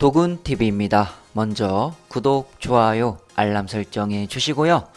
도군TV입니다. 먼저 구독, 좋아요, 알람 설정해 주시고요.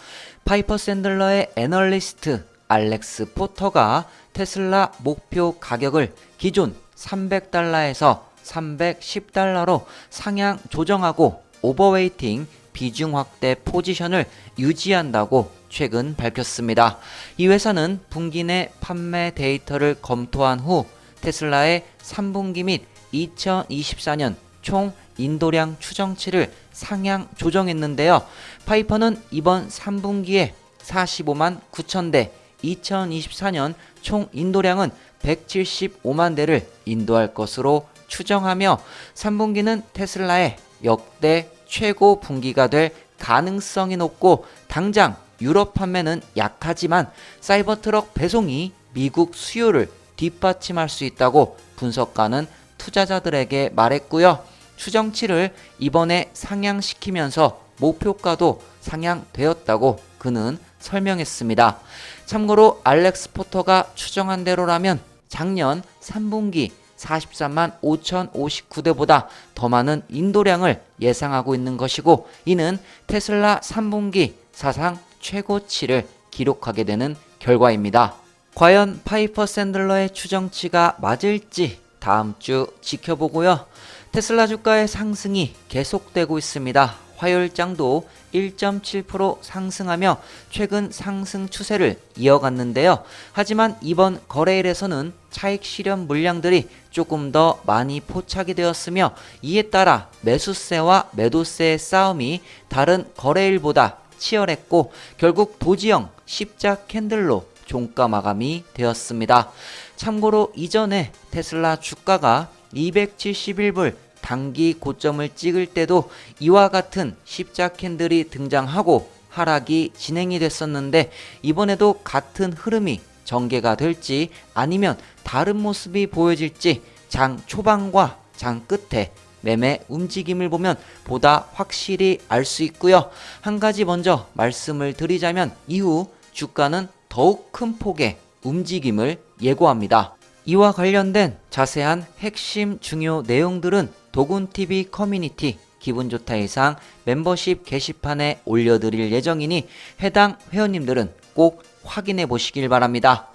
파이퍼 샌들러의 애널리스트 알렉스 포터가 테슬라 목표 가격을 기존 300달러에서 310달러로 상향 조정하고 오버웨이팅 비중 확대 포지션을 유지한다고 최근 밝혔습니다. 이 회사는 분기 내 판매 데이터를 검토한 후 테슬라의 3분기 및 2024년 총 인도량 추정치를 상향 조정했는데요. 파이퍼는 이번 3분기에 45만 9천 대, 2024년 총 인도량은 175만 대를 인도할 것으로 추정하며 3분기는 테슬라의 역대 최고 분기가 될 가능성이 높고 당장 유럽 판매는 약하지만 사이버트럭 배송이 미국 수요를 뒷받침할 수 있다고 분석가는 투자자들에게 말했고요. 추정치를 이번에 상향시키면서 목표가도 상향되었다고 그는 설명했습니다. 참고로 알렉스 포터가 추정한 대로라면 작년 3분기 43만 5,059대보다 더 많은 인도량을 예상하고 있는 것이고 이는 테슬라 3분기 사상 최고치를 기록하게 되는 결과입니다. 과연 파이퍼 샌들러의 추정치가 맞을지 다음 주 지켜보고요. 테슬라 주가의 상승이 계속되고 있습니다. 화요일장도 1.7% 상승하며 최근 상승 추세를 이어갔는데요. 하지만 이번 거래일에서는 차익 실현 물량들이 조금 더 많이 포착이 되었으며 이에 따라 매수세와 매도세의 싸움이 다른 거래일보다 치열했고 결국 도지형 십자 캔들로 종가 마감이 되었습니다. 참고로 이전에 테슬라 주가가 271불 단기 고점을 찍을 때도 이와 같은 십자 캔들이 등장하고 하락이 진행이 됐었는데 이번에도 같은 흐름이 전개가 될지 아니면 다른 모습이 보여질지 장 초반과 장 끝에 매매 움직임을 보면 보다 확실히 알 수 있고요. 한 가지 먼저 말씀을 드리자면 이후 주가는 더욱 큰 폭의 움직임을 예고합니다. 이와 관련된 자세한 핵심 중요 내용들은 도군TV 커뮤니티 기분 좋다 이상 멤버십 게시판에 올려드릴 예정이니 해당 회원님들은 꼭 확인해 보시길 바랍니다.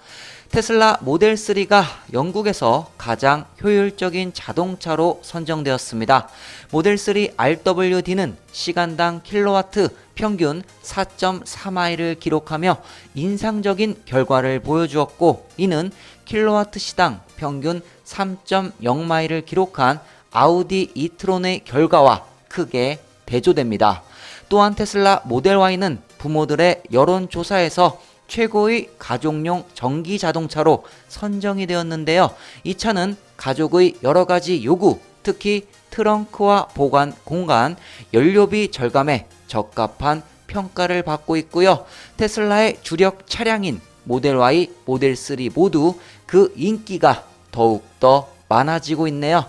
테슬라 모델 3가 영국에서 가장 효율적인 자동차로 선정되었습니다. 모델 3 RWD는 시간당 킬로와트 평균 4.4마일을 기록하며 인상적인 결과를 보여주었고 이는 킬로와트 시당 평균 3.0마일을 기록한 아우디 이트론의 결과와 크게 대조됩니다. 또한 테슬라 모델 Y는 부모들의 여론조사에서 최고의 가족용 전기 자동차로 선정이 되었는데요. 이 차는 가족의 여러 가지 요구, 특히 트렁크와 보관 공간, 연료비 절감에 적합한 평가를 받고 있고요. 테슬라의 주력 차량인 모델 Y, 모델 3 모두 그 인기가 더욱더 많아지고 있네요.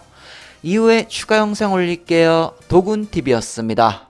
이후에 추가 영상 올릴게요. 도군TV였습니다.